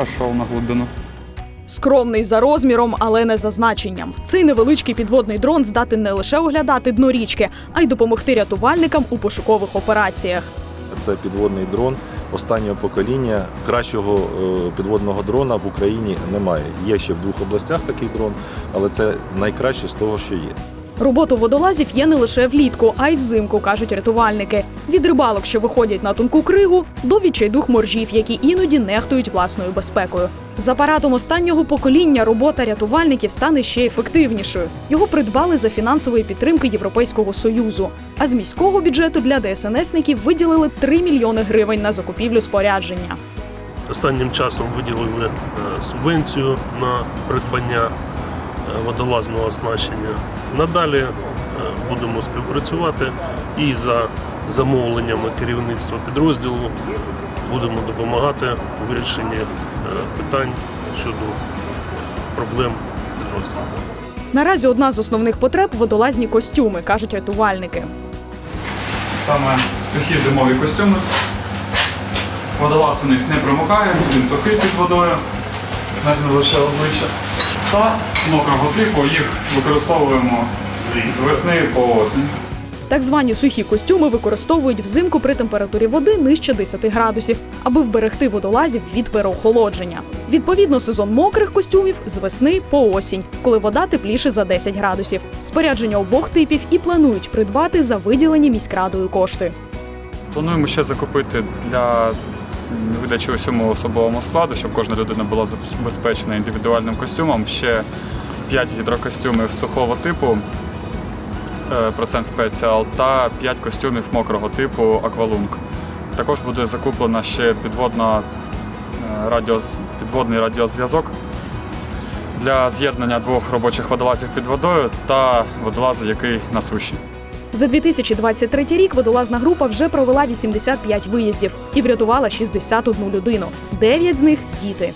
пішов на глибину. Скромний за розміром, але не за значенням. Цей невеличкий підводний дрон здатен не лише оглядати дно річки, а й допомогти рятувальникам у пошукових операціях. Це підводний дрон останнього покоління. Кращого е, підводного дрона в Україні немає. Є ще в двох областях такий дрон, але це найкраще з того, що є. Роботу водолазів є не лише влітку, а й взимку, кажуть рятувальники. Від рибалок, що виходять на тонку кригу, до відчайдух моржів, які іноді нехтують власною безпекою. З апаратом останнього покоління робота рятувальників стане ще ефективнішою. Його придбали за фінансової підтримки Європейського союзу. А з міського бюджету для ДСНСників виділили 3 мільйони гривень на закупівлю спорядження. Останнім часом виділили е, субвенцію на придбання водолазного оснащення. Надалі е, будемо співпрацювати і за замовленнями керівництва підрозділу будемо допомагати у вирішенні е, питань щодо проблем підрозділу. Наразі одна з основних потреб водолазні костюми, кажуть рятувальники. Саме сухі зимові костюми. Водолаз у них не промокає, він сухий під водою, не лише обличчя. Та мокрого типу їх використовуємо з весни по осінь. Так звані сухі костюми використовують взимку при температурі води нижче 10 градусів, аби вберегти водолазів від переохолодження. Відповідно, сезон мокрих костюмів з весни по осінь, коли вода тепліше за 10 градусів. Спорядження обох типів і планують придбати за виділені міськрадою кошти. Плануємо ще закупити для видачі усьому особовому складу, щоб кожна людина була забезпечена індивідуальним костюмом. Ще 5 гідрокостюмів сухого типу, е, процент спеціал, та 5 костюмів мокрого типу аквалунг. Також буде закуплено ще підводна, е, радіо, підводний радіозв'язок для з'єднання двох робочих водолазів під водою та водолаза, який на суші. За 2023 рік водолазна група вже провела 85 виїздів і врятувала 61 людину. Дев'ять з них діти.